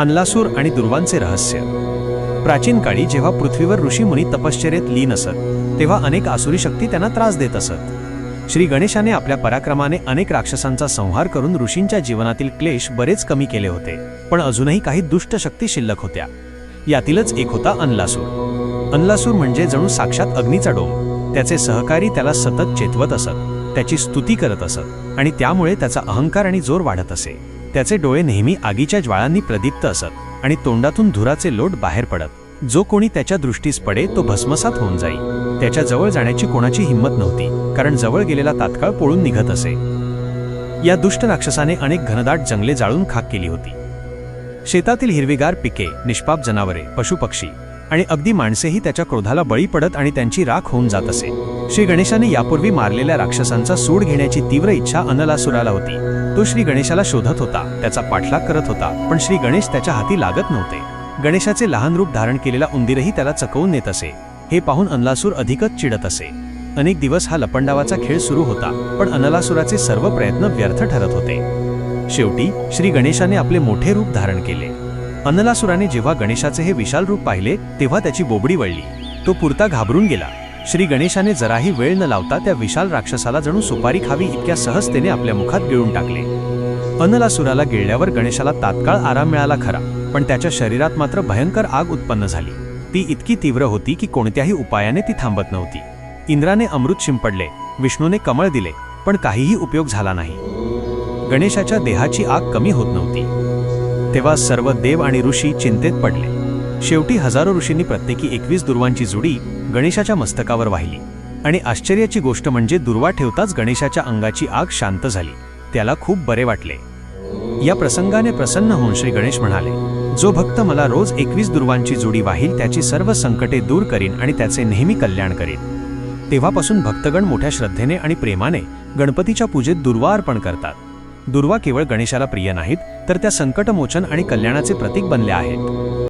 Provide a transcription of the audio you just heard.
अनलासूर आणि दुर्वांचे रहस्य. प्राचीन काळी जेव्हा पृथ्वीवर ऋषीमुनी तपश्चर्येत लीन असत तेव्हा अनेक आसुरी शक्ती त्यांना त्रास देत असत. श्री गणेशाने आपल्या पराक्रमाने अनेक राक्षसांचा संहार करून ऋषींच्या जीवनातील क्लेश बरेच कमी केले होते पण अजूनही काही दुष्ट शक्ती शिल्लक होत्या. यातीलच एक होता अनलासूर. अनलासूर म्हणजे जणू साक्षात अग्नीचा डोम. त्याचे सहकारी त्याला सतत चेतवत असत त्याची स्तुती करत असत आणि त्यामुळे त्याचा अहंकार आणि जोर वाढत असे. त्याचे डोळे नेहमी आगीच्या ज्वाळांनी प्रदीप्त असत आणि तोंडातून धुराचे लोट बाहेर पडत. जो कोणी त्याच्या दृष्टीस पडे तो भस्मसात होऊन जाई. त्याच्याजवळ जाण्याची कोणाची हिंमत नव्हती कारण जवळ गेलेला तात्काळ पळून निघत असे. या दुष्ट राक्षसाने अनेक घनदाट जंगले जाळून खाक केली होती. शेतातील हिरवीगार पिके निष्पाप जनावरे पशुपक्षी आणि अगदी माणसेही त्याच्या क्रोधाला बळी पडत आणि त्यांची राख होऊन जात असे. श्री गणेशाने यापूर्वी मारलेल्या राक्षसांचा सूड घेण्याची तीव्र इच्छा अनलासुराला होती. तो श्री गणेशाला शोधत होता त्याचा पाठलाग करत होता पण श्री गणेश त्याच्या हाती लागत नव्हते. गणेशाचे लहान रूप धारण केलेला उंदीरही त्याला चकवून नेत असे. हे पाहून अनलासूर अधिकच चिडत असे. अनेक दिवस हा लपंडावाचा खेळ सुरू होता पण अनलासुराचे सर्व प्रयत्न व्यर्थ ठरत होते. शेवटी श्री गणेशाने आपले मोठे रूप धारण केले. अनलासुराने जेव्हा गणेशाचे हे विशाल रूप पाहिले तेव्हा त्याची बोबडी वळली. तो पुरता घाबरून गेला. श्री गणेशाने जराही वेळ न लावता त्या विशाल राक्षसाला जणू सुपारी खावी इतक्या सहजतेने आपल्या मुखात गिळून टाकले. अनलासुराला गिळल्यावर गणेशाला तात्काळ आराम मिळाला खरा पण त्याच्या शरीरात मात्र भयंकर आग उत्पन्न झाली. ती इतकी तीव्र होती की कोणत्याही उपायाने ती थांबत नव्हती. इंद्राने अमृत शिंपडले विष्णूने कमळ दिले पण काहीही उपयोग झाला नाही. गणेशाच्या देहाची आग कमी होत नव्हती. तेव्हा सर्व देव आणि ऋषी चिंतेत पडले. शेवटी हजारो ऋषींनी प्रत्येकी एकवीस दुर्वांची जुडी गणेशाच्या मस्तकावर वाहिली. आणि आश्चर्याची गोष्ट म्हणजे दुर्वा ठेवताच गणेशाच्या अंगाची आग शांत झाली. त्याला खूप बरे वाटले. या प्रसंगाने प्रसन्न होऊन श्री गणेश म्हणाले जो भक्त मला रोज एकवीस दुर्वांची जुडी वाहील त्याची सर्व संकटे दूर करीन आणि त्याचे नेहमी कल्याण करीन. तेव्हापासून भक्तगण मोठ्या श्रद्धेने आणि प्रेमाने गणपतीच्या पूजेत दुर्वा अर्पण करतात. दुर्वा केवळ गणेशाला प्रिय नाहीत तर त्या संकटमोचन आणि कल्याणाचे प्रतीक बनल्या आहेत.